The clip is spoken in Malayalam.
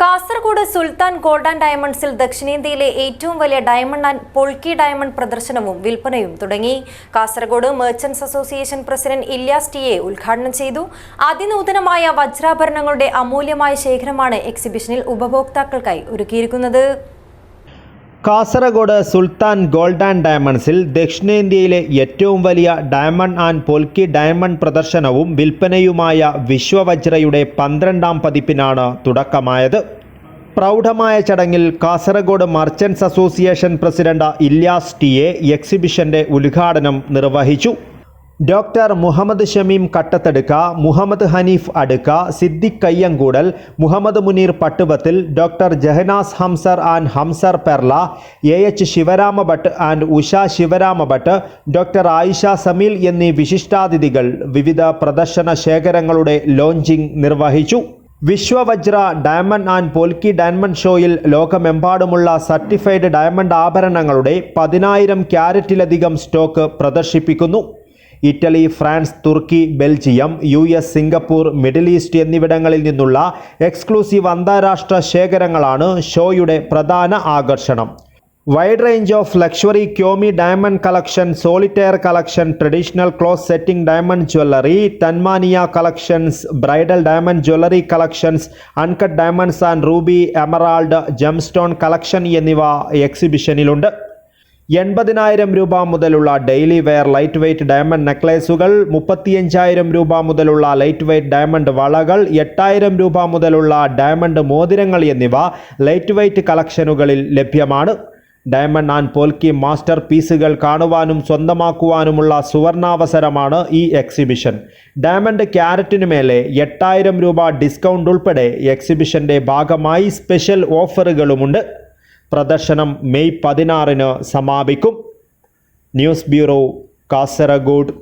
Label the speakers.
Speaker 1: കാസർഗോഡ് സുൽത്താൻ ഗോൾഡ് ആൻഡ് ഡയമണ്ട്സിൽ ദക്ഷിണേന്ത്യയിലെ ഏറ്റവും വലിയ ഡയമണ്ട് ആൻഡ് പൊൾക്കി ഡയമണ്ട് പ്രദർശനവും വിൽപ്പനയും തുടങ്ങി. Kasaragod merchants association president Ilyas ടിയെ ഉദ്ഘാടനം ചെയ്തു. അതിനൂതനമായ വജ്രാഭരണങ്ങളുടെ അമൂല്യമായ ശേഖരമാണ് എക്സിബിഷനിൽ ഉപഭോക്താക്കൾക്കായി ഒരുക്കിയിരിക്കുന്നത്.
Speaker 2: കാസർഗോഡ് സുൽത്താൻ ഗോൾഡ് ആൻഡ് ഡയമണ്ട്സിൽ ദക്ഷിണേന്ത്യയിലെ ഏറ്റവും വലിയ ഡയമണ്ട് ആൻഡ് പൊൽക്കി ഡയമണ്ട് പ്രദർശനവും വിൽപ്പനയുമായ വിശ്വവജ്രയുടെ പന്ത്രണ്ടാം പതിപ്പിനാണ് തുടക്കമായത്. പ്രൗഢമായ ചടങ്ങിൽ Kasaragod merchants association president Ilyas T A എക്സിബിഷന്റെ ഉദ്ഘാടനം നിർവഹിച്ചു. Doctor Muhammad Shameem Kattathadukka Muhammad Hanif Adukka Siddique Kayyankoodal Muhammad Muneer പട്ടുവത്തിൽ doctor Jahanas Hamsar and Hamsar Perla A H Shivarama Bhat and Usha Shivarama Bhat doctor Ayesha Sameel എന്നീ വിശിഷ്ടാതിഥികൾ വിവിധ പ്രദർശന ശേഖരങ്ങളുടെ ലോഞ്ചിംഗ് നിർവഹിച്ചു. Vishwavajra diamond and Polki diamond ഷോയിൽ ലോകമെമ്പാടുമുള്ള സർട്ടിഫൈഡ് ഡയമണ്ട് ആഭരണങ്ങളുടെ പതിനായിരം ക്യാരറ്റിലധികം സ്റ്റോക്ക് പ്രദർശിപ്പിക്കുന്നു. Italy France Turkey Belgium U S Singapore Middle East എന്നിവിടങ്ങളിൽ നിന്നുള്ള എക്സ്ക്ലൂസീവ് അന്താരാഷ്ട്ര ശേഖരങ്ങളാണ് ഷോയുടെ പ്രധാന ആകർഷണം. Wide range of luxury ക്യോമി diamond collection solitaire collection traditional close setting diamond jewellery Tanmaniya collections bridal diamond jewellery collections uncut diamonds and ruby emerald gemstone collection എന്നിവ എക്സിബിഷനിലുണ്ട്. എൺപതിനായിരം രൂപ മുതലുള്ള daily wear light weight diamond നെക്ലേസുകൾ മുപ്പത്തിയഞ്ചായിരം രൂപ മുതലുള്ള ലൈറ്റ് വെയ്റ്റ് ഡയമണ്ട് വളകൾ എട്ടായിരം രൂപ മുതലുള്ള ഡയമണ്ട് മോതിരങ്ങൾ എന്നിവ ലൈറ്റ് വെയ്റ്റ് കളക്ഷനുകളിൽ ലഭ്യമാണ്. ഡയമണ്ട് ആൻഡ് പോൽക്കി മാസ്റ്റർ പീസുകൾ കാണുവാനും സ്വന്തമാക്കുവാനുമുള്ള സുവർണാവസരമാണ് ഈ എക്സിബിഷൻ. ഡയമണ്ട് ക്യാരറ്റിനു മേലെ എട്ടായിരം രൂപ ഡിസ്കൗണ്ട് ഉൾപ്പെടെ എക്സിബിഷന്റെ ഭാഗമായി സ്പെഷ്യൽ ഓഫറുകളുമുണ്ട്. പ്രദർശനം മെയ് പതിനാറിന് സമാപിക്കും. News bureau Kasaragod.